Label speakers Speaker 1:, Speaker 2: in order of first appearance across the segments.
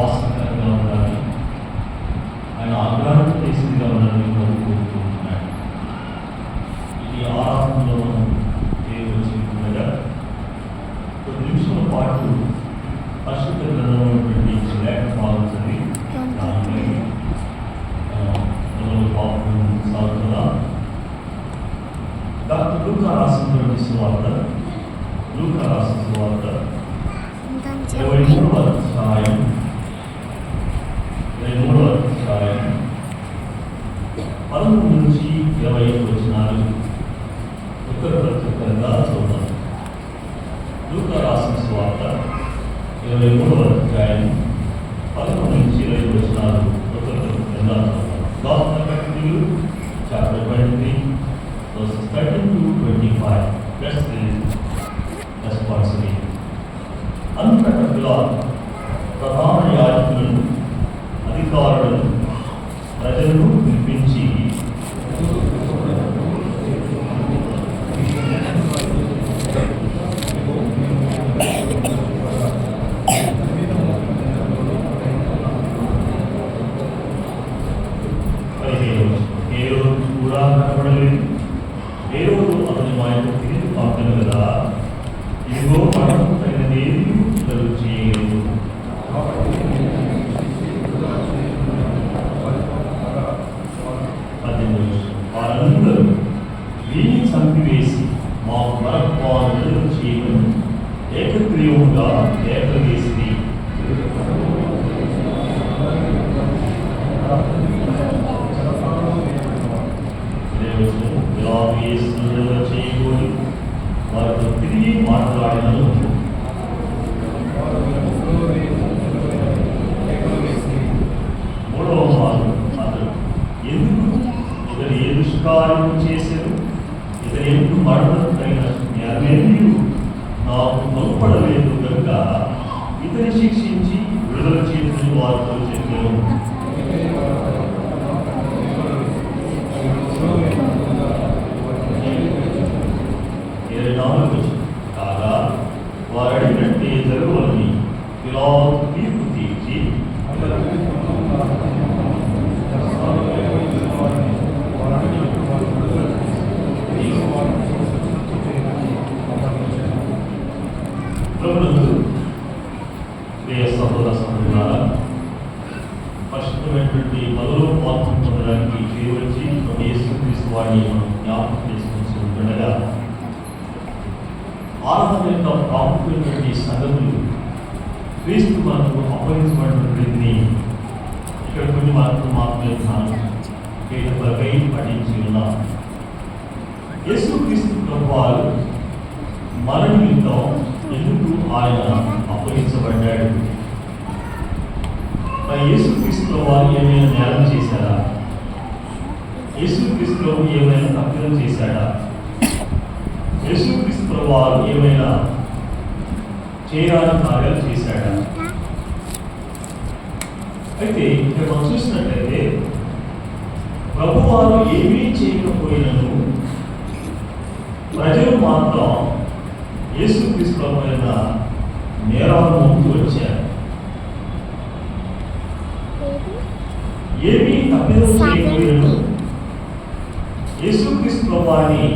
Speaker 1: awesome. చంపివేసి మా మరపాలను చేయడం ఏకగ్రీవంగా ఏకవేసి దేవుడు ఇలా వేస్తున్నగా చేయకూడదు వారితో తిరిగి మాట్లాడినను మూడవ మాట అతడు ఎందుకు ఇతను ఏ దుష్కార్యం చేశారు ఇతను ఎందుకు మరణం తగిన జ్ఞానేంద్రియు నాకు మొదపడలేదు కనుక ఇతని శిక్షించి విడుదల చేతులు వారితో చెప్పారు ఇరవై నాలుగు కాగా వారు అడిగినట్టే జరగవని ఇలా తీర్పు తీర్చి ప్రియ సహోదర సహోదరులారా పరిశుద్ధమైనటువంటి మొదలు పాత్ర పొందడానికి చేయవచ్చి మన యేసుక్రీస్తు వారిని మనం జ్ఞాపకం చేసుకుంటూ ఉండగా రాబోతున్నటువంటి సంగతులు క్రీస్తు మనకు అప్పగించబడినటువంటిది ఇక్కడ కొన్ని మార్పులు మాత్రమే ధ్యానం పీఠపై పఠించి ఉన్నాం యేసు క్రీస్తు ప్రభువారు మన నిమిత్తం ఎందుకు ఆయన అప్పగించబడ్డాడు మరి యేసుక్రీస్తు వారు ఏమైనా నేరం చేశారా? యేసు యేసుక్రీస్తులో ఏమైనా తప్పిదం చేశాడా యేసు క్రీస్తు వారు ఏమైనా చేయరాని కార్యాలు చేశాడా అయితే ఇక్కడ మనం చూసినట్లయితే ప్రభువారు ఏమీ చేయకపోయినను ప్రజలు మాత్రం యేసుక్రీస్తు పైన నేరాలు మోపుతూ వచ్చారు. ఏమీ తప్పిదం చేయకపోయినను యేసుక్రీస్తు వారిని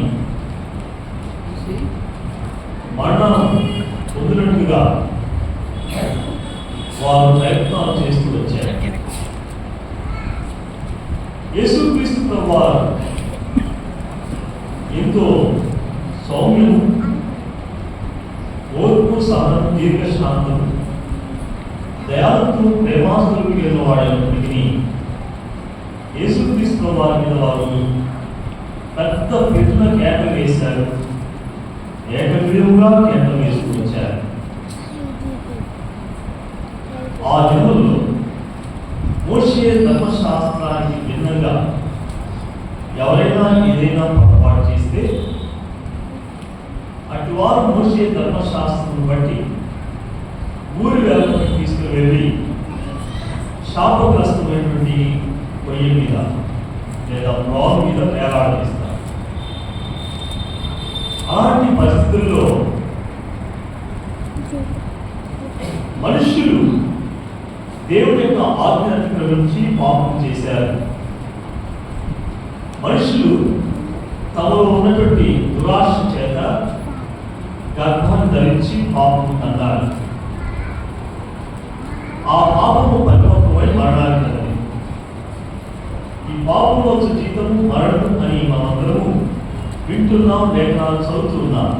Speaker 1: మరణం పొందినట్టుగా వారు ప్రయత్నాలు చేస్తూ వచ్చారు. యేసుక్రీస్తు వారు ఎంతో సౌమ్యం ఓర్పు సహనం దీర్ఘశాంతం దయాలతో ప్రేమాస్తులు కలిగిన వాడైనప్పటికీ యేసుక్రీస్తు వారి మీద వారు పెద్ద పెట్టున కేకలు వేశారు. ఏకగ్రీవంగా కేకలు వేస్తూ వచ్చారు ఆ దినంలో మోషే ధర్మశాస్త్రానికి భిన్నంగా ఎవరైనా ఏదైనా పొరపాటు చేస్తే అటువారు మోసే ధర్మశాస్త్రం బట్టి ఊరి వేలకు తీసుకువెళ్ళి శాపగ్రస్తమైనటువంటి పొయ్యి మీద లేదా రాల్ మీద వేలాడదీస్తారు అలాంటి పరిస్థితుల్లో మనుషులు దేవుడి యొక్క ఆజ్ఞను అతిక్రమించి పాపం చేశారు. మనుషులు తమలో ఉన్నటువంటి దురాశ చేత గర్భాన్ని ధరించి పాపం అన్నారు ఆ పాపము పరిపక్వమై మరణానికి ఈ పాపంలో వచ్చే జీతము మరణం అని మనందరము వింటున్నాం లేఖనాలు చదువుతున్నాం.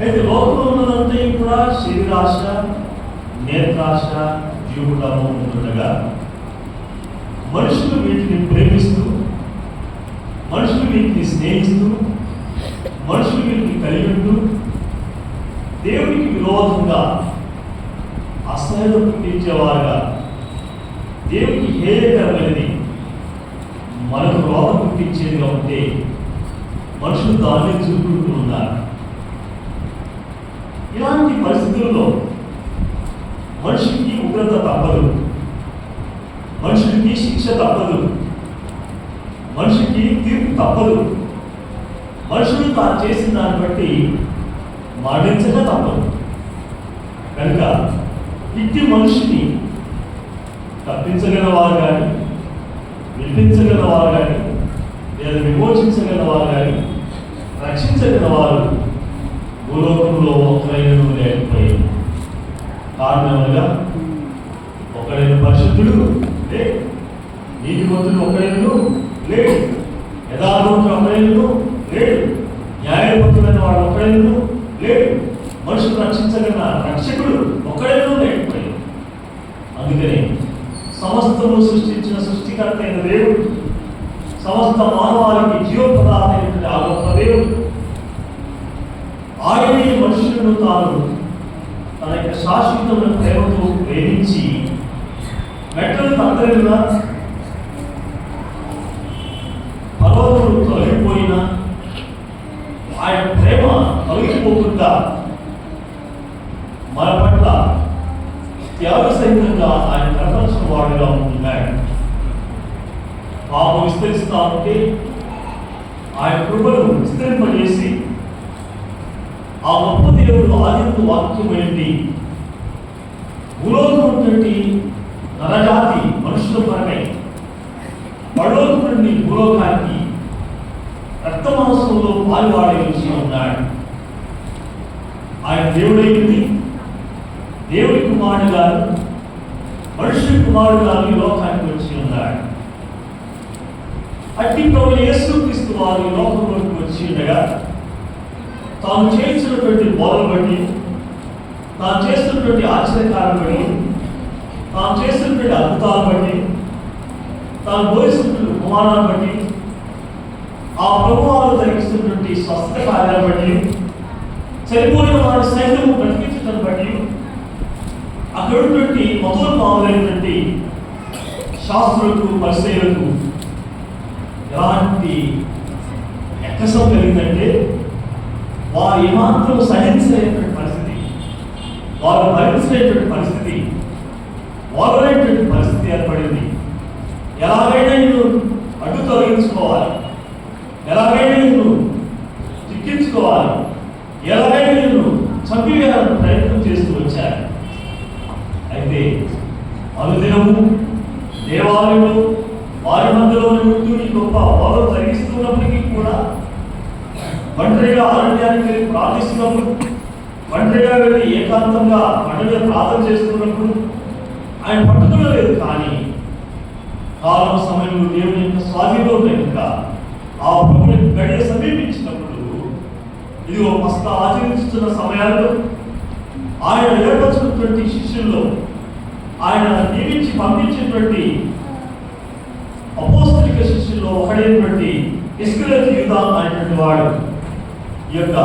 Speaker 1: అయితే లోకంలో ఉన్నదంతా కూడా శరీరాశ నేత్రాశ జీవుడము ఉంటుండగా మనుషులు వీటిని ప్రేమిస్తూ మనుషులు వీటిని స్నేహిస్తూ మనుషులు వీటిని కలిగి ఉంటూ దేవునికి విరోధంగా అసహ్యం పుట్టించేవారుగా దేవునికి హేయకరమైనది మనకు రోగం పుట్టించేదిగా ఉంటే మనుషులు దాన్ని చూపుకుంటూ ఉన్నారు ఇలాంటి పరిస్థితుల్లో మనిషికి ఉగ్రత తప్పదు. మనుషుడికి శిక్ష తప్పదు. మనిషికి తీర్పు తప్పదు. మనుషుడు తాను చేసిన దాన్ని బట్టి మరణించక తప్పదు. కనుక ఇట్టి మనిషిని తప్పించగల వారు కానీ విడిపించగలవారు కానీ లేదా విమోచించగలవారు కానీ రక్షించగల వారు భూలోకంలో ఒకరైన లేకపోయారు కారణముగా ఒకడైన పరిశుద్ధుడు లేడు నీతిమంతుడు ఒకడైనను లేడు యథార్థవంతుడు ఒకడైనను లేడు న్యాయపతులైన వాడు ఒకడైనను లేడు మనుషులు రక్షించగల రక్షకుడు ఒకడైనను లేకపోయాడు అందుకని సమస్తము సృష్టించిన సృష్టికర్త అయిన దేవుడు సమస్త మానవాళికి జీవప్రదాత అయినటువంటి ఆ గొప్ప దేవుడు ఆయనే మనుషులను తాను శాశ్వతమైన ప్రేమతో ప్రేమించి మెట్టలు తగ్గలేదా పర్వతములు తొలగిపోయినా ఆయన ప్రేమ తొలగిపోకుండా మన పట్ల త్యాగసహితంగా ఆయన కనపరచిన వాడుగా ఉంటున్నాడు పాపం విస్తరిస్తా ఉంటే ఆయన కృపను విస్తరింపజేసి ఆ గొప్ప దేవుడు ఆదిత్య వాక్యం ఏంటి భూలోకం ఉన్నటువంటి నరజాతి మనుషుల పరమై పరలోకం భూలోకానికి రక్త మాంసంలో పాల్వాడే వచ్చి ఉన్నాడు. ఆయన దేవుడైంది దేవుడి కుమారుడు గారు మనుషుల కుమారుడు గారు ఈ లోకానికి వచ్చి ఉన్నాడు. అట్టి ప్రభులు యేసుక్రీస్తు వారు ఈ లోకంలోకి వచ్చి ఉండగా తాను చేసినటువంటి బోధన బట్టి తాను చేస్తున్నటువంటి ఆశ్చర్యకారం బట్టి తాను చేస్తున్నటువంటి అద్భుతాలు బట్టి తాను బోధిస్తున్న కుమారాన్ని బట్టి ఆ ప్రభువాలు జరిగిస్తున్నటువంటి స్వస్థ కార్యాలు బట్టి చనిపోయిన వారి సైతం బ్రతికించడం బట్టి అక్కడ ఉన్నటువంటి మొదలు మామూలైనటువంటి శాస్త్రులకు పరిశీలకు ఎలాంటి ఎక్కసం కలిగిందంటే వారు ఏమాత్రం సహించలేనటువంటి వారు భరించేటువంటి పరిస్థితి. వారలేనటువంటి పరిస్థితి ఏర్పడింది. ఎలాగైనా నేను అడ్డు తొలగించుకోవాలి. ఎలాగైనా నేను చిక్కించుకోవాలి. ఎలాగైనా నేను చంపివేయాలని ప్రయత్నం చేస్తూ వచ్చారు. అయితే అనుదినము దేవాలయంలో వారి మధ్యలో ఉంటూ ఈ గొప్ప బోధన జరిగిస్తున్నప్పటికీ కూడా ఒంటరిగా ఆరోగ్యానికి ప్రార్థిస్తున్నప్పుడు ఒంటరిగా వెళ్ళి ఏకాంతంగా పండుగ ప్రార్థన చేస్తున్నప్పుడు ఆయన పట్టుదల లేదు. కానీ కాలం సమయంలో దేవుని యొక్క స్వాధీనంలో ఇంకా ఆ ప్రభుని గడియ సమీపించినప్పుడు ఇది ఒక మస్త ఆచరించుతున్న సమయాల్లో ఆయన ఏర్పరచుకున్నటువంటి శిష్యుల్లో ఆయన నియమించి పంపించినటువంటి అపోస్తలిక శిష్యుల్లో ఒకడైనటువంటి ఇస్కరేత్ యూదా అనేటువంటి వాడు ఈ యొక్క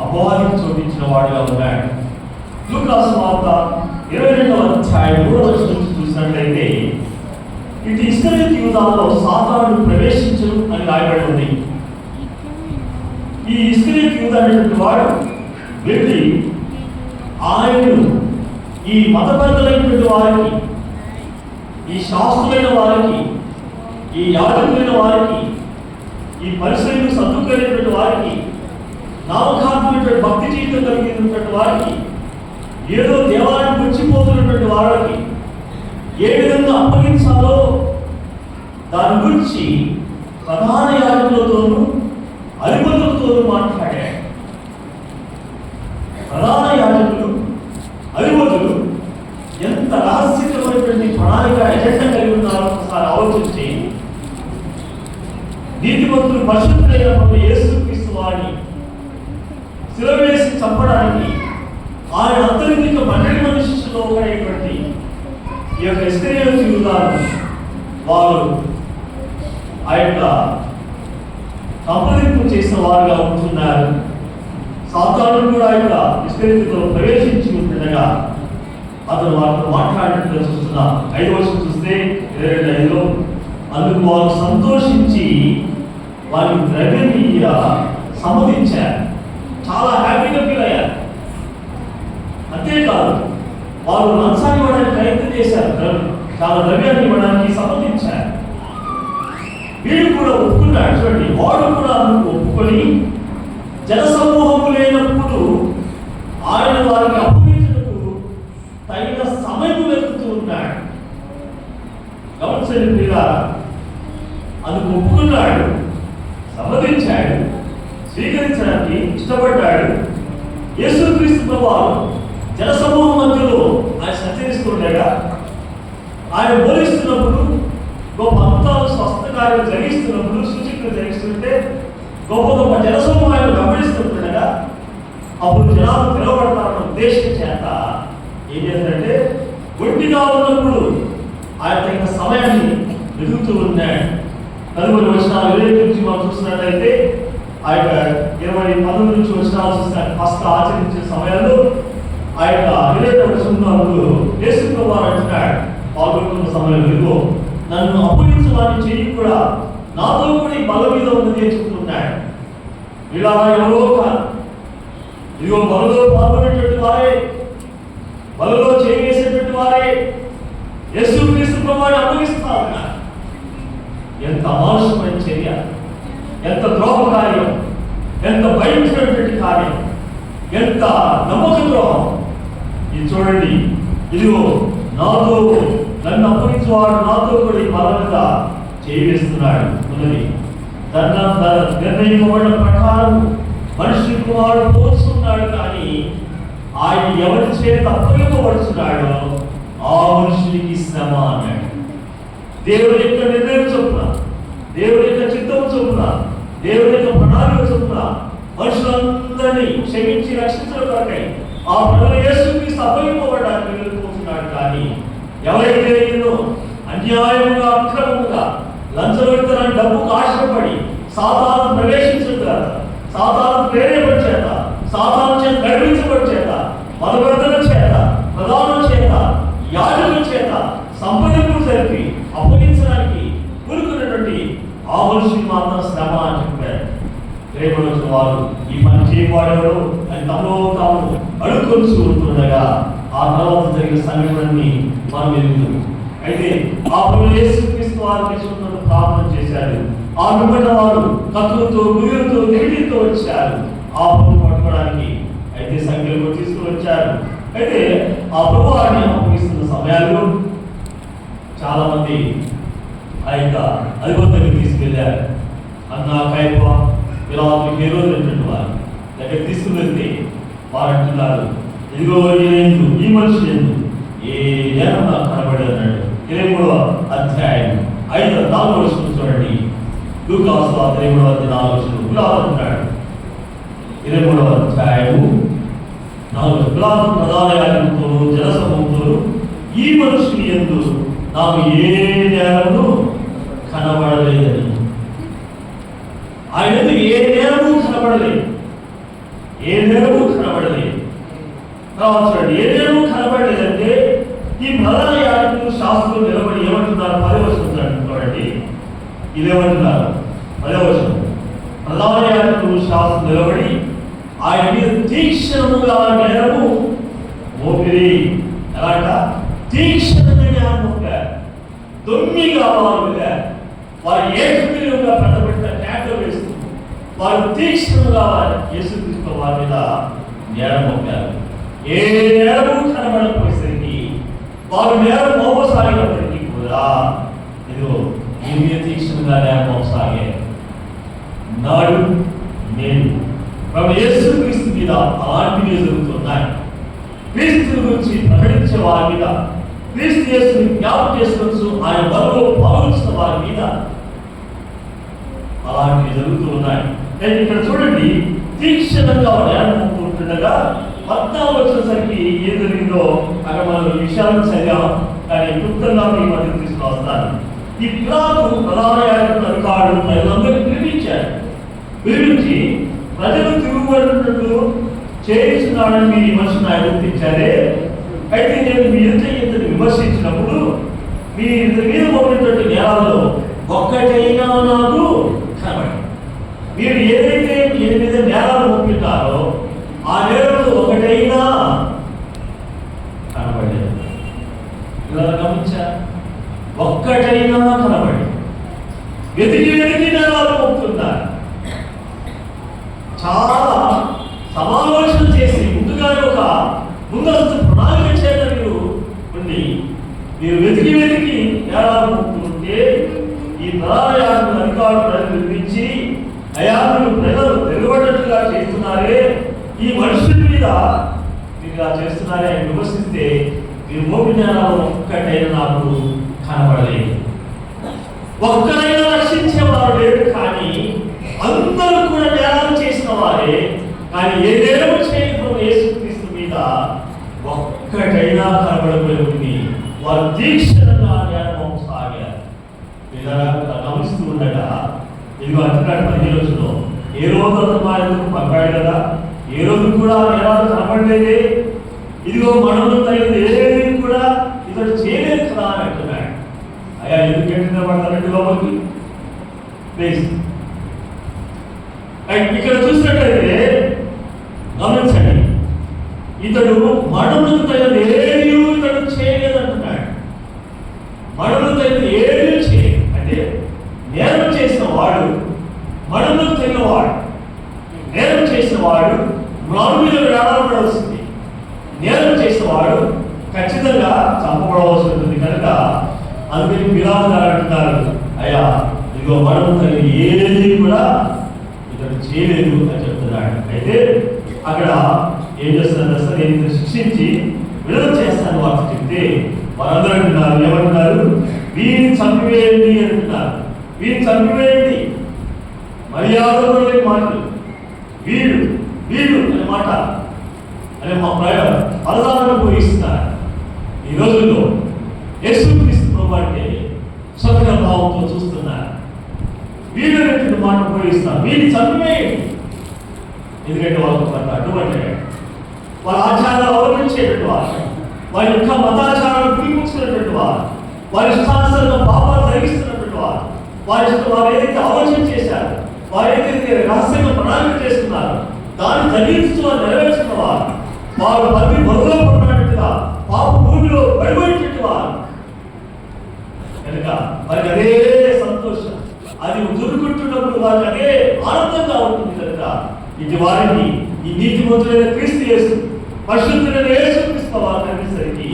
Speaker 1: అపవాదికి చోటించిన వాడుగా ఉన్నాడు లూకాసు వార్త ఇరవై రెండవ అధ్యాయం మూడవ నుంచి చూసినట్లయితే ఇటు ఇస్రాయల్ యూదాలో సాతాను ప్రవేశించను అని రాయబడి ఉంది. ఈ ఇస్రాయల్ యూద అనేటువంటి వాడు వెళ్ళి ఆయనను ఈ మతపరులైనటువంటి వారికి ఈ శాస్త్రులైన వారికి ఈ యాజకులైన వారికి ఈ పరిశ్రమకు సర్దుకులైనటువంటి వారికి నామకాత్మైనటువంటి భక్తి జీవితం కలిగినటువంటి వారికి ఏదో దేవాలయానికి వచ్చిపోతున్నటువంటి వారికి ఏ విధంగా అప్పగించాలో దాని గురించి ప్రధాన యాజకులతోనూ అధిపతులతోనూ మాట్లాడాడు ప్రధాన యాజకులు అధిపతులు ఎంత రహస్యమైనటువంటి ప్రణాళిక ఎజెండా కలిగి ఉన్నారో ఒకసారి ఆలోచించి నీతిమంతులు పరిశుద్ధులైనటువంటి యేసుక్రీస్తు వారిని శిలువ చంపడానికి ఆయన అంతర్గత పన్నెండు మంది శిష్యుల్లో ఒకరైనటువంటి ఈ యొక్క ఇస్కరియోతు యూదాను వారు ఆ యొక్క సంప్రదింపు చేసిన వారుగా ఉంటున్నారు. సాతాను కూడా ఆ యొక్క ఇస్కరియోతులో ప్రవేశించి ఉండగా అతను వారితో మాట్లాడినట్లు చూస్తున్నా. ఐదు వర్షం చూస్తే ఇరవై రెండు ఐదులో అందుకు వారు సంతోషించి వారికి ద్రవ్యమీయ సమ్మతించారు చాలా హ్యాపీగా ఫీల్ అయ్యారు. అంతేకాదు వారు లంచాన్ని ఇవ్వడానికి ప్రయత్నం చేశారు. చాలా ద్రవ్యాన్ని ఇవ్వడానికి సమ్మతించారు వీడు కూడా ఒప్పుకున్నాడు చూడండి వాడు కూడా అందుకు ఒప్పుకొని జనసమూహము లేనప్పుడు ఆయన వారికి అప్పగించినప్పుడు తగిన సమయం వెతుకుతూ ఉన్నాడు. గమనించండి మీరా అందుకు ఒప్పుకున్నాడు సమ్మతించాడు స్వీకరించడానికి ఇష్టపడ్డాడు యేసుక్రీస్తు ప్రభువారు జనసమూహం మధ్యలో ఆయన సంచరిస్తుండగా ఆయన బోధిస్తున్నప్పుడు గొప్ప అంతాలు స్వస్థకార్యం జరిగిస్తున్నప్పుడు సూచనలు జరిగిస్తుంటే గొప్ప గొప్ప జనసమూహం ఆయన గమనిస్తుండగా అప్పుడు జనాలు పిలువబడతారన్న ఉద్దేశం చేత ఏం చేశారంటే ఒంటిగా ఉన్నప్పుడు ఆయన తగిన సమయాన్ని వెతుకుతూ ఉన్నాడు. నలుగురు వచ్చిన ఇరవై నుంచి మనం చూసినట్లయితే ఆ యొక్క ఇరవై పంతొమ్మిది నుంచి వచ్చిన చూస్తే ఫస్ట్ ఆచరించే సమయంలో ఆ యొక్క ఇరవై వచనంలో యేసు వారు అంటున్నాడు పాల్గొంటున్న సమయంలో ఇదిగో నన్ను అప్పగించడానికి చెయ్యి కూడా నాతో కూడా ఈ బల మీద ఉన్నది అని చెప్తున్నాడు ఇలా ఎవరో ఇదిగో బలలో పాల్గొనేటట్టు వారే బలలో చేసేటట్టు వారే యేసు క్రీస్తు ప్రభువారు అప్పగిస్తున్నారు ఎంత అమానుషమైన చర్య ఎంత ద్రోహ కార్యం ఎంత భయంకరమైనటువంటి కార్యం ఎంత నమ్మక ద్రోహం. ఇది చూడండి ఇదిగో నాతో నన్ను అప్పగించేవాడు నాతో కూడా ఈ బల మీద చేయవేస్తున్నాడు ఉన్నది. తన నిర్ణయింపబడిన ప్రకారం మనిషి కుమారుడు పోస్తున్నాడు కానీ ఆయన ఎవరి చేత అప్పగింపబడుతున్నాడో ఆ మనుషునికి శ్రమ అన్నాడు దేవుడి యొక్క నిర్ణయం చొప్పున దేవుడి యొక్క చిత్తం చొప్పున దేవుడి యొక్క ప్రణాళిక చొప్పున మనుషులందరినీ క్షమించి రక్షించడం కొరకై ఆ ప్రజల యేసుకి అప్పగింపబడడానికి వెళ్ళిపోతున్నాడు కానీ ఎవరైతే ఎన్నో అన్యాయముగా అక్రమముగా లంచగొడతారని డబ్బుకు ఆశపడి సాధారణ ప్రవేశించడం సాధారణ ప్రేరేపణ చేత సాధారణ చేత నడిపించబడి చేత మదవర్ధన చేత ప్రధానం చేత యాజకుల చేత సంప్రదింపులు జరిపి అప్పగించడానికి కూరుకున్నటువంటి ఆ మనిషికి మాత్రం శ్రమ అని చెప్పారు రేపటి వారు వాడెవరు అని తమలో తాము అడుక్కొని ఉంటుండగా ఆ తర్వాత జరిగిన సంఘటనని మనం ఎదుగుతాం అయితే ఆ పనులు యేసుక్రీస్తు వారు తీసుకున్న ప్రార్థన చేశారు ఆ వెంబట వారు కత్తులతో గురులతో నెగిటితో వచ్చారు. ఆ పనులు పట్టుకోవడానికి అయితే సంఖ్యలో తీసుకువచ్చారు అయితే ఆ ప్రభువాన్ని అప్పగిస్తున్న సమయాల్లో చాలా మంది ఆ యొక్క అధిపతులకు తీసుకెళ్ళారు అన్న కైప ఇలా హీరో అనేటువంటి వారు. దగ్గర తీసుకుని వారు అంటున్నారు ఇదిగో ఈయన ఈ మనిషి ఎందు ఏ నేరం నాకు కనబడి అన్నాడు ఇరవై మూడవ అధ్యాయం ఐదు నాలుగు వర్షం చూడండి. లూకాసు వార్త ఇరవై మూడవ నాలుగు వర్షం గులాబ్ అంటున్నాడు. ఇరవై మూడవ అధ్యాయము నాలుగు గులాబ్ ప్రధాన యాజకులతోనూ ఈ మనుషుని ఎందు నాకు ఏ నేరము కనబడలేదని. ఆయన ఏ నేరము కనబడలేదు? ఏ కనబడలేదు. కావచ్చు చూడండి కనబడలేదంటే ఈ ప్రధాన యాజకులు శాస్త్రులు నిలబడి ఏమంటున్నారు? పదే వర్షం ఇదేమంటున్నారు? పదే వర్షం ప్రధాన యాజకులు శాస్త్రులు నిలబడి ఆయన మీద తీక్షణముగా నేరము మోపిరి. ఎలాంట? తీక్షణమైన మోపారు. దొమ్మిగా వారు వారు ఏకగ్రీవంగా వారు తీక్షణంగా వారి యేసుక్రీస్తు వారి మీద నేరం మోపారు ఏ నేరము కనబడకపోయేసరికి వారు నేరం మోపసాగినప్పటికీ కూడా ఇదిగో ఈ మీద తీక్షణంగా నేరం మోపసాగే నాడు నేను ప్రభు యేసు క్రీస్తు మీద అలాంటివి జరుగుతున్నాయి క్రీస్తు గురించి ప్రకటించే వారి మీద క్రీస్తు యేసుని జ్ఞాపకం చేసుకోవచ్చు ఆయన బలలో పాల్గొచ్చిన వారి మీద అలాంటివి జరుగుతూ ఉన్నాయి అయితే ఇక్కడ చూడండి తీక్షణంగా నేర్చుకుంటుండగా పద్నాలుగు వచ్చేసరికి ఏం జరిగిందో అక్కడ మనం విషయాలను చదివాం కానీ క్లుప్తంగా మీ మధ్య తీసుకొస్తాను ఈ పిలాతు ప్రధాన అధికారులు ప్రజలందరూ పిలిపించారు. పిలిపించి ప్రజలు తిరుగుబడినట్లు చేయిస్తున్నాడని మీ విమర్శను ఆరోపించారే అయితే నేను మీ ఎదుట ఇతను విమర్శించినప్పుడు మీ ఇద్దరి మీద మోపినటువంటి నేరాల్లో ఒక్కటైనా నాకు మీరు ఏదైతే దీని మీద నేరాలు మోపుతారో ఆ నేరాలు ఒకటైనా కనబడలేదు. ఇలా గమనించా? ఒక్కటైనా కనబడి వెతికి వెతికి నేరాలు మోపుతున్నారు. చాలా సమాలోచన చేసి ముందుగానే ఒక ముందస్తు ప్రణాళిక చేయడం మీరు ఉండి మీరు వెతికి వెతికి నేరాలు మోపుతుంటే ఈ నారాయణ అధికారులు అయా మీరు ప్రజలు వెలువడినట్లుగా చేస్తున్నారే ఈ మనుషుల మీద మీరు ఇలా చేస్తున్నారే అని విమర్శిస్తే మీరు మోపి నేరాలు ఒక్కటైనా నాకు కనబడలేదు. ఒక్కరైనా రక్షించేవారు లేరు కానీ అందరూ కూడా నేరాలు చేసిన వారే కానీ ఏ చేయడం యేసుక్రీస్తు మీద ఒక్కటైనా కనబడబోయింది వారు దీక్ష నేరం సాగారు ఇలా గమనిస్తూ ఉండగా ఇదిగో అంటున్నాడు పది రోజుల్లో ఏ రోజు అతను మా ఎందుకు పంపాడు కదా? ఏ రోజు కూడా నేరాలు కనపడలేదు? ఇదిగో మనము తగిన ఏది కూడా ఇతడు చేయలేదు కదా అని అంటున్నాడు. అయ్యా ఎందుకు ఎట్టిన పడతారండి లోపలికి? ప్లీజ్ ఇక్కడ చూసినట్టయితే గమనించండి ఇతడు మరణములకు తగిన ఏది ఇతడు చేయలేదంటున్నాడు మరణం తగిన ఏది చేయ అంటే నేరం చేసిన వాడు మరణములకు తగిన వాడు నేరం చేసిన వాడు మ్రాను మీద నేరం చేసిన వాడు ఖచ్చితంగా చంపబడవలసి ఉంటుంది. కనుక అందుకని పిలాలు అంటున్నారు అయ్యా ఇదిగో మనం తగిన ఏది కూడా ఇతడు చేయలేదు అని చెప్తున్నాడు. అయితే అక్కడ ఏం చేస్తున్నారు? అసలు నేను శిక్షించి విడుదల చేస్తాను వార్త చెప్తే వారందరూ అంటున్నారు. ఏమంటున్నారు వీరిని చంపివేయండి అంటున్నారు. వీరిని చంపివేయండి. మర్యాద మాటలు. వీడు వీడు అనే మాట అనే మా ప్రయోగ పరదాలను పోయిస్తున్నారు ఈ రోజుల్లో యేసుక్రీస్తు ప్రభు అంటే స్వతంత్ర భావంతో చూస్తున్నారు. వీడు అనేటువంటి మాట ఉపయోగిస్తారు. వీడిని చంపివేయండి ఎందుకంటే వాళ్ళకు కొంత అటువంటి వాళ్ళ ఆచారాలు అవలంబించేటువంటి వారు. వారి యొక్క మతాచారాలు పిలిపించుకున్నటువంటి వారు. వారి ఇష్టానుసారంగా పాపాలు జరిగిస్తున్నటువంటి వారు. వారి వారు ఏదైతే ఆలోచన చేశారు వారైతే రహస్యంగా ప్రణాళిక చేస్తున్నారు దాన్ని తగ్గించుతూ వారు నెరవేర్చుకున్న వారు వారు పది బరువులో పడినట్టుగా పాప భూమిలో పడిపోయినట్టు వారు కనుక వారికి అదే సంతోషం. అది ఉదురుకుంటున్నప్పుడు వారికి అదే ఆనందంగా ఉంటుంది కనుక ఇది వారిని ఈ నీతి మంత్రులైన క్రీస్తు యేసు పరిశుద్ధులైన యేసు క్రీస్తు వారు అనేసరికి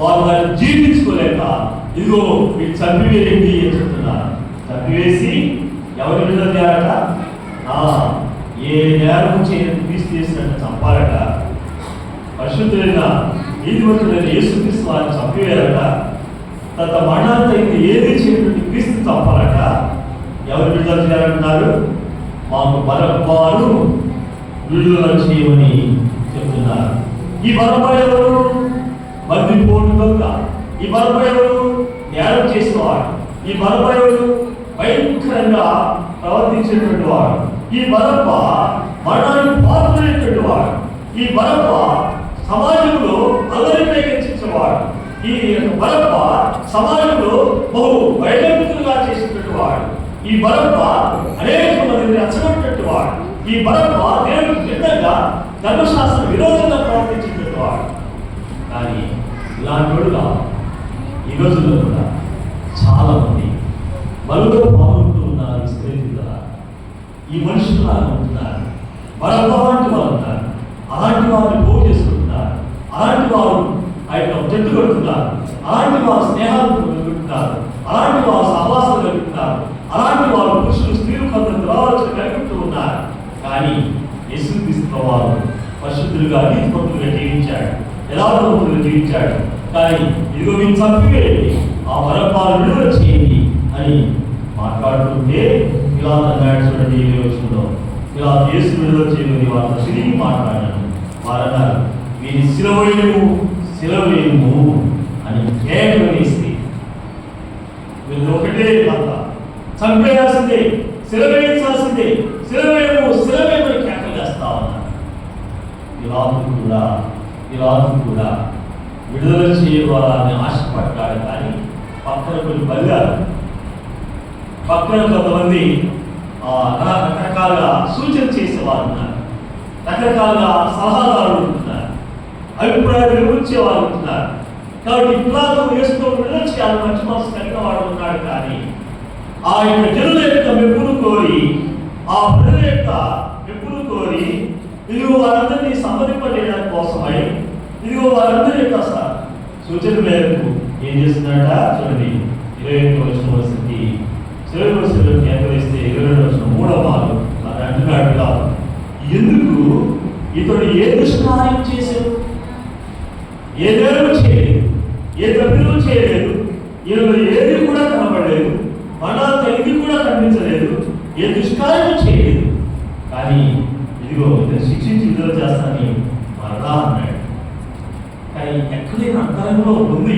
Speaker 1: వారు వారిని జీవించుకోలేక ఇదిగో మీరు చంపివేయండి అని చెప్తున్నారు. చంపివేసి ఎవరి మీద తేరట? ఏ నేరం చేయని క్రీస్తు చేసినట్టు చంపాలట పరిశుద్ధులైన నీతిమంతుడైన యేసుక్రీస్తు వారిని చంపివేయాలట తన మరణాలతో ఇది ఏది చేయటువంటి క్రీస్తు చంపాలట ఎవరు విడుదల చేయాలంటున్నారు మాకు బలపాలు విడుదల చేయమని చెప్తున్నారు. ఈ బలప ఎవరు? బందిపోటు దొంగ ఈ బలప ఎవరు? నేరం చేసేవాడు. ఈ బలప ఎవరు? భయంకరంగా ప్రవర్తించినటువంటి వాడు. ఈ బలప మరణానికి పాత్రైనటువంటి వాడు. ఈ బలప సమాజంలో అందరినీ హెచ్చించేవాడు ఈ బలప సమాజంలో బహు వైడల్పితులుగా చేసినటువంటి వాడు. ఈ బలప అనేక మందిని రచ్చగొట్టినట్టు వాడు. ఈ బలప దేవుడికి భిన్నంగా ధర్మశాస్త్ర విరోధంగా ప్రవర్తించినటువంటి వాడు. కానీ ఇలాంటి వాడు ఈ రోజుల్లో కూడా చాలా మంది బలులో పాల్గొంటూ ఉన్నారు ఈ స్నేహితుల ఈ మనుషులు లాగా ఉంటున్నారు. మరొక అలాంటి వారు ఉన్నారు అలాంటి వారిని పోగు చేసుకుంటున్నారు. జట్టు కడుతున్నారు అలాంటి వారు స్నేహాలు కలుగుతున్నారు అలాంటి వారు సహవాసాలు కలుగుతున్నారు అలాంటి వారు పురుషులు స్త్రీలు కొంత దురాలోచన కలుగుతూ ఉన్నారు. కానీ యేసుక్రీస్తు వారు పరిశుద్ధులుగా నీతిపత్రులుగా జీవించాడు. యథార్థవంతులుగా జీవించాడు. కానీ ఇదిగో మీరు చంపివేయండి. ఆ వరపాలు విడుదల చేయండి. అని మాట్లాడుతుంటే ఇలా అన్నాడు చూడండి ఏమి వచ్చిందో ఇలా యేసు విడుదల చేయమని వారితో తిరిగి మాట్లాడాను. వారన్నారు వీరి సిలవలేము శిలవేయము అని కేకలు వేసి. వీళ్ళు ఒకటే మాట చంపేయాల్సిందే శిలవేయించాల్సిందే సిలవేము శిలవేయమని కేకలు వేస్తా ఉన్నారు. ఇలా కూడా ఇలా కూడా విడుదల చేయవాలని ఆశపడ్డాడు కానీ పక్కన కొన్ని బలిగారు. భక్తులు కొంతమంది రకరకాలుగా సూచన చేసేవారు ఉన్నారు. రకరకాలుగా సలహాదారులు ఉంటున్నారు. అభిప్రాయాలు వివరించే వాళ్ళు ఉంటున్నారు. కాబట్టి పిల్లలు వేస్తూ విడుదల చేయాలని మంచి మనసు కలిగిన వాడు ఉన్నాడు కానీ ఆ యొక్క జనుల యొక్క మెప్పును కోరి ఆ ప్రజల యొక్క మెప్పును కోరి ఇదిగో వారందరినీ సంబంధింపజేయడానికి కోసమై ఇదిగో వారందరి యొక్క సూచన మేరకు ఏం చేస్తున్నాడా? చూడండి. ఇరవై ఎనిమిది వచ్చిన వసతి చివరి వసతిలో ఇరవై వచ్చిన మూడవ మాలు అది అంటున్నాడు కాదు ఎందుకు? ఇతడు ఏ దుష్కార్యం చేశాడు? ఏ నేరం చేయలేదు. ఏ తప్పిదం చేయలేదు. ఈయనలో ఏది కూడా కనబడలేదు. మనాత ఇది కూడా కనిపించలేదు. ఏ దుష్కార్యం చేయలేదు. కానీ ఇదిగో ఇతను శిక్షించి విడుదల చేస్తానని మరలా అన్నాడు. కానీ ఎక్కడైనా అంతరంగంలో ఉంది.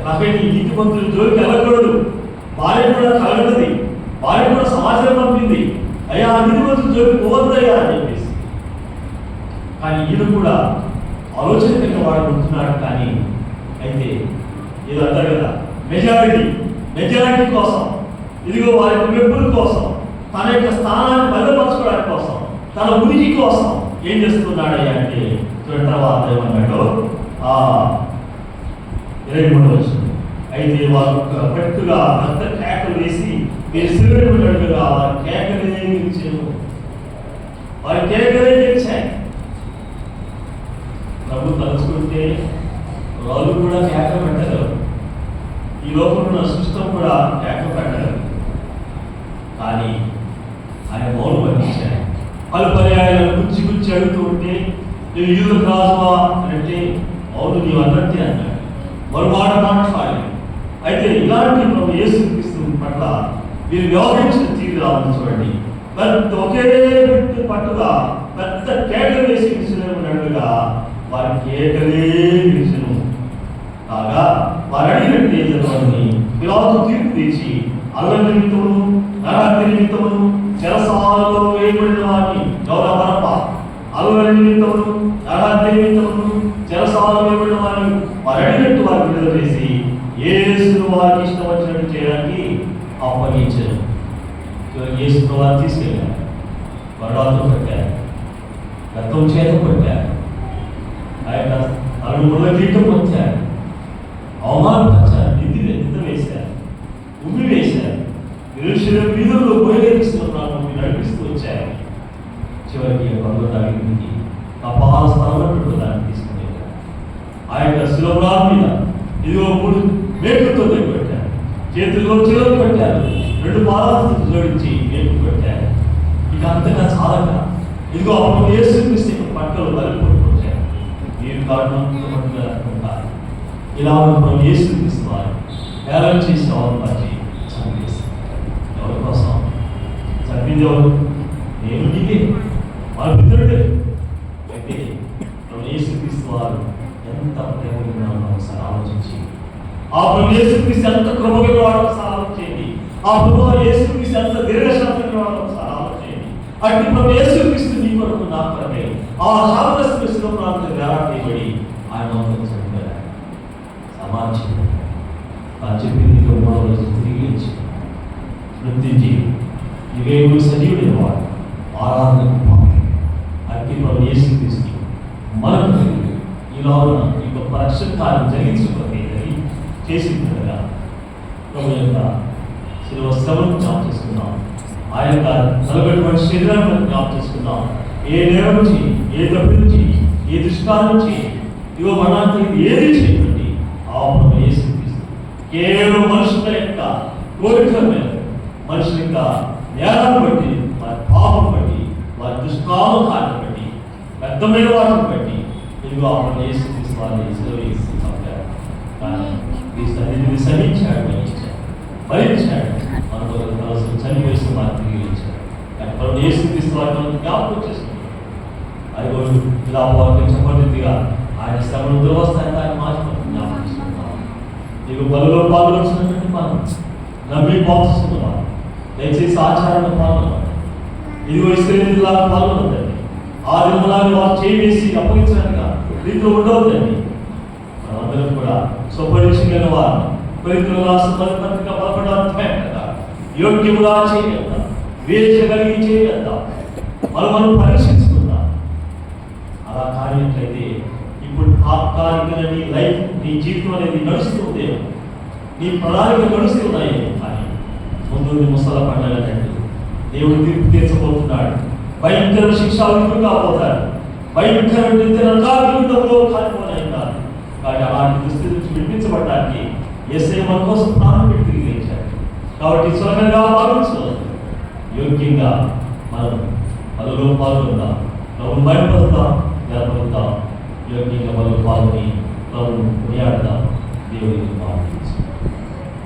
Speaker 1: ఎలాగైనా నీతి మంత్రులు జోలికి వెళ్ళకూడదు. భార్య కూడా కలగలది భార్య కూడా సమాచారం పంపింది. అయ్యా ఆ జోలి మంత్రులు పోవద్దయ్యా అని చెప్పేసి. కానీ ఈయన కూడా ఆలోచన కలిగిన వాడు ఉంటున్నాడు కానీ అయితే ఇది అంటారు కదా మెజారిటీ మెజారిటీ కోసం ఇదిగో వారి యొక్క మెప్పుల కోసం తన యొక్క స్థానాన్ని బలపరచుకోవడానికి కోసం తన ఉనికి కోసం ఏం చేస్తున్నాడయ్యా అంటే చూడండి తర్వాత ఏమన్నాడు? ఆ ఇరవై మూడు వచ్చిన అయితే వారు ఒక పెట్టుగా పెద్ద కేకలు వేసి మీరు సిలువైనట్టుగా వారి కేకలే గెలిచారు వారి కేకలే గెలిచాయి ప్రభు తలుచుకుంటే వాళ్ళు కూడా కేక పెట్టగలరు ఈ లోపల ఉన్న సిస్టమ్ కూడా కేక పెట్టగలరు కానీ ఆయన మౌనం వహించారు పలు పర్యాయాలను గుచ్చి గుచ్చి అడుగుతూ ఉంటే నువ్వు యూదు రాజువా? అంటే అవును నీవు అన్నట్టే అన్నాడు. మరో మాట మాట్లాడలేదు అయితే ఇలాంటి ప్రభు యేసు క్రీస్తు పట్ల మీరు వ్యవహరించిన తీరు రావాలని చూడండి. మరి ఒకే వ్యక్తి పట్టుగా పెద్ద కేకలు వేసి విసిరేమన్నట్టుగా వారి కేకలే విసును కాగా వారు అడిగినట్టు ఏం జరగని పిలాతు తీర్పు తీర్చి అల్ల నిమిత్తము నరహత్య నిమిత్తము చెరసాలలో వేయబడిన వారిని గౌరవరప అల్ల నిమిత్తము నరహత్య నిమిత్తము చెరసాలలో వేయబడిన వారిని వారు అడిగినట్టు వారు విడుదల చేసి యేసును వారికి ఇష్టం వచ్చినట్టు చేయడానికి అప్పగించారు యేసు వారు తీసుకెళ్ళారు వరడాలతో పెట్టారు రక్తం చేత కొట్టారు ఆయన అరుడు ముళ్ళ గీతం వచ్చారు అవమానపరిచారు నిధి నింద వేశారు ఉమ్మి వేశారు నిరుషుల వీధుల్లో ఇలా ఉన్నప్పుడు యేసు వారు హేళన చేసి అవమానించి చంపేస్తారు ఎవరి కోసం? చంపింది ఎవరు? నేను నీకే. వాళ్ళ మిత్రుడే అయితే ప్రభు యేసుక్రీస్తు వారు ఎంత ప్రేమ ఉన్నారో ఒకసారి ఆలోచించి. ఆ ప్రభు యేసుక్రీస్తు ఎంత కృపగల వాడు ఒకసారి ఆలోచించండి ఆ ప్రభు యేసుక్రీస్తు ఎంత దీర్ఘశాంతంగా వాడు ఒకసారి ఆలోచించండి అట్టి ప్రభు యేసుక్రీస్తు నీ కొరకు నా కొరకై. ఆ శాపగ్రస్త శిలోప్రాంతం వేలాడేయబడి ఆయన మమ్మల్ని చంపారు సమాజం ఆ చెప్పింది మూడవ రోజు తిరిగి వచ్చి వృద్ధించి ఇవేమో సజీవుడైన వాడు ఆరాధనకు పాత్రుడు. అట్టి ప్రభు యేసుక్రీస్తు మనకు ఇలా ఉన్న ఈ గొప్ప రక్షణ కార్యం జరిగించుకోవాలి చేసి కదా ప్రభు యొక్క శిలువ శ్రమను జ్ఞాపం చేసుకున్నాం ఆ యొక్క నలబెట్టుబడి శరీరాన్ని జ్ఞాపం చేసుకున్నాం ఏ నేరం నుంచి ఏ తప్పు నుంచి ఏ దుష్కారం నుంచి ఇవో మనానికి ఏది చేయకండి. పాపం యేసుక్రీస్తు. కేవలం మనుషుల యొక్క కోరికల మీద మనుషుల యొక్క నేరాన్ని బట్టి వారి పాపం బట్టి వారి దుష్కామకాన్ని బట్టి పెద్దమైన వాటిని బట్టి ఇదిగో అప్పుడు యేసుక్రీస్తు వారిని సెలవు చేసి చంపారు. కానీ క్రీస్తు సహించాడు భరించాడు. మన కోసం కోసం మాత్రమే మనం తిరిగి ఇచ్చాడు మనం జ్ఞాపకం చేసుకున్నాడు అది కూడా ఇలా వారికి చెప్పబడిందిగా ఆయన శ్రమను దురవస్థాయి ఆయన మార్చుకుంటున్నాం జ్ఞాపకం చేసుకుంటాం నీకు బలలో పాల్గొచ్చినటువంటి మనం నమ్మి పాల్చుకున్నాం దయచేసి ఆచారంలో పాల్గొన్నాం ఇదిగో ఇస్త్రీలా పాల్గొనదండి ఆ దినములాగా వారు చేసి అప్పగించడానికి దీంట్లో ఉండవద్దండి మనందరం కూడా స్వపరీక్షమైన వారు పరిత్రులు రాష్ట్ర పరిపత్రిక పదకొండు అర్థమే కదా యోగ్యముగా చేయగలుగుతాం వేష మనం మనం పరీక్షించుకుందాం. అలా కానట్లయితే ఇప్పుడు తాత్కాలికంగా నీ లైఫ్ నీ జీవితం అనేది నడుస్తుంది నీ ప్రణాళిక నడుస్తున్నాయి కానీ ముందు ముసల పండగండి దేవుడు తీర్పు తీర్చబోతున్నాడు. భయంకర శిక్ష కాబోతాడు భయంకర నిద్రలో నరకాగ్నిలో కాలిపోయినారు కానీ అలాంటి దుస్థితి నుంచి విడిపించబడడానికి ఎస్ఐ మన కోసం ప్రాణం పెట్టి కాబట్టి సులభంగా భావించదు యోగ్యంగా మనం పనులు పాల్గొందాం ప్రభుని భయపడతాం నిలబడతాం యోగ్యంగా పనులు పాల్గొని ప్రభుని కొనియాడదాం దేవునికి పాల్గొందాం